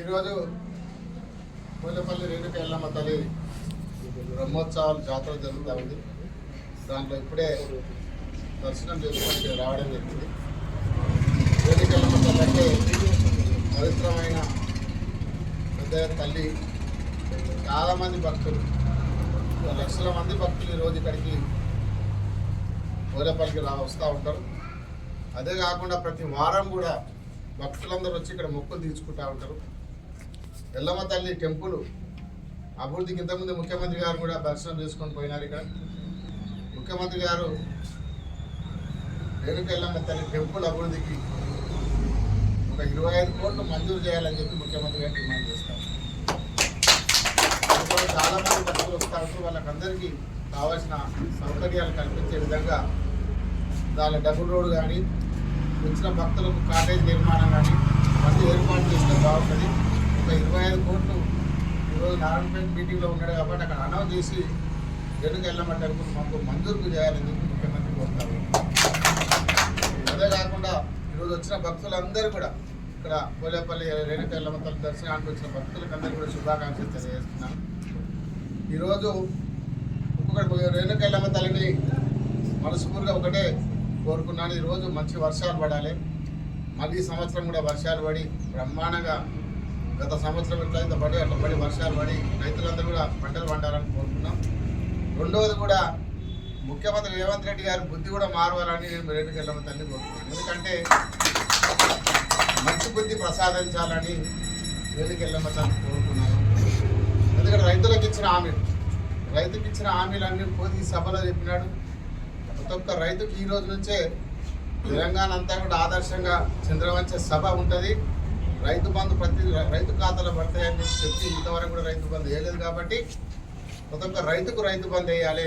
ఈరోజు పూలపల్లి రేణుక ఎల్లమ్మ తల్లి బ్రహ్మోత్సవాలు జాతర జరుగుతూ ఉంది. దాంట్లో ఇప్పుడే దర్శనం చేసుకొని ఇక్కడ రావడం జరిగింది. రేణుక ఎల్లమ్మ తల్లి అంటే పవిత్రమైన పెద్ద తల్లి. చాలామంది భక్తులు లక్షల మంది భక్తులు ఈరోజు ఇక్కడికి పూలపల్లికి రా వస్తూ ఉంటారు. అదే కాకుండా ప్రతి వారం కూడా భక్తులందరూ వచ్చి ఇక్కడ మొక్కులు తీర్చుకుంటూ ఉంటారు. ఎల్లమ్మ తల్లి టెంపుల్ అభివృద్ధికి ఇంతకుముందు ముఖ్యమంత్రి గారు కూడా దర్శనం చేసుకొని పోయినారు ఇక్కడ. ముఖ్యమంత్రి గారు రేణుక ఎల్లమ్మ తల్లి టెంపుల్ అభివృద్ధికి ఒక ఇరవై ఐదు కోట్లు మంజూరు చేయాలని చెప్పి ముఖ్యమంత్రి గారు డిమాండ్ చేస్తారు. చాలామంది చాలా మంది భక్తులు వస్తూ వాళ్ళకందరికీ కావాల్సిన సౌకర్యాలు కల్పించే విధంగా దాని డబుల్ రోడ్ కానీ వచ్చిన భక్తులకు కాటేజ్ నిర్మాణం కానీ అన్ని ఏర్పాటు చేస్తే బాగుంటుంది. ఒక ఇరవై ఐదు కోట్లు ఈరోజు నారాయణపేట మీటింగ్లో ఉన్నాడు కాబట్టి అక్కడ అనౌన్స్ చేసి వెనుక వెళ్ళమంటే మాకు మంజూరు చేయాలని చెప్పి ముఖ్యమంత్రి కోరుతారు. అదే కాకుండా ఈరోజు వచ్చిన భక్తులందరూ కూడా ఇక్కడ పోలేపల్లి రేణుక ఎల్లమ్మ తల్లి దర్శనానికి వచ్చిన భక్తులకు అందరూ కూడా శుభాకాంక్షలు తెలియజేస్తున్నాను. ఈరోజు ఒక్కొక్కటి రేణుక ఎల్లమ్మ తల్లిని మనస్ఫూర్తిగా ఒకటే కోరుకున్నాను. ఈరోజు మంచి వర్షాలు పడాలి. మళ్ళీ సంవత్సరం కూడా వర్షాలు పడి బ్రహ్మాండంగా గత సంవత్సరం ఎట్లయితే పడి అట్లా పడి వర్షాలు పడి రైతులందరూ కూడా పంటలు పండాలని కోరుకున్నాం రెండవది కూడా ముఖ్యమంత్రి రేవంత్ రెడ్డి గారి బుద్ధి కూడా మారవాలని నేను రెండు గంటల తల్లి కోరుకున్నాను ఎందుకంటే మంచి బుద్ధి ప్రసాదించాలని రేణుకి తల్లి కోరుకున్నాను. ఎందుకంటే రైతులకు ఇచ్చిన హామీలు రైతుకి ఇచ్చిన హామీలన్నీ పోయి సభలో చెప్పినాడు. ప్రతి ఒక్క రైతుకి ఈ రోజు నుంచే తెలంగాణ అంతా కూడా ఆదర్శంగా చంద్రవంశ సభ ఉంటుంది. రైతు బంధు ప్రతి రైతు ఖాతాలో పడతాయని చెప్పి ఇంతవరకు కూడా రైతు బంధు వేయలేదు కాబట్టి ప్రతి ఒక్క రైతుకు రైతు బంధు వేయాలి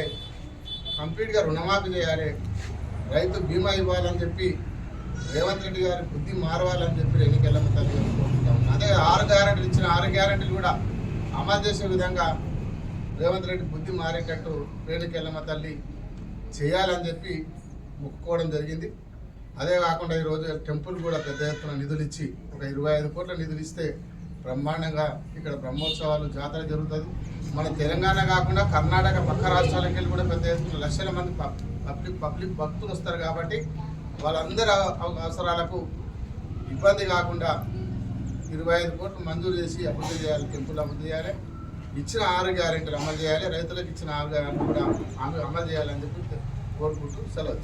కంప్లీట్గా రుణమాఫీ చేయాలి రైతు బీమా ఇవ్వాలని చెప్పి రేవంత్ రెడ్డి గారి బుద్ధి మారవాలని చెప్పి ఎన్నికల తల్లి కోరుకుంటాం అదే ఆరు గ్యారెంటీలు ఇచ్చిన ఆరు గ్యారెంటీలు కూడా అమలు చేసే విధంగా రేవంత్ రెడ్డి బుద్ధి మారేటట్టు రేణుకెళ్ళమ్మ తల్లి చేయాలని చెప్పి మొక్కుకోవడం జరిగింది. అదే కాకుండా ఈరోజు టెంపుల్ కూడా పెద్ద ఎత్తున నిధులు ఇచ్చి ఒక ఇరవై ఐదు కోట్ల నిధులు ఇస్తే బ్రహ్మాండంగా ఇక్కడ బ్రహ్మోత్సవాలు జాతర జరుగుతుంది. మన తెలంగాణ కాకుండా కర్ణాటక పక్క రాష్ట్రాలకు వెళ్ళి కూడా పెద్ద ఎత్తున లక్షల మంది పబ్- పబ్లిక్ పబ్లిక్ భక్తులు వస్తారు కాబట్టి వాళ్ళందరి అవసరాలకు ఇబ్బంది కాకుండా ఇరవై ఐదు కోట్లు మంజూరు చేసి అభివృద్ధి చేయాలి టెంపుల్ అభివృద్ధి చేయాలి. ఇచ్చిన ఆరు గ్యారెంటీలు అమలు చేయాలి. రైతులకు ఇచ్చిన ఆరు గ్యారెంటీలు కూడా అమలు అమలు చేయాలని చెప్పి కోరుకుంటూ సెలవు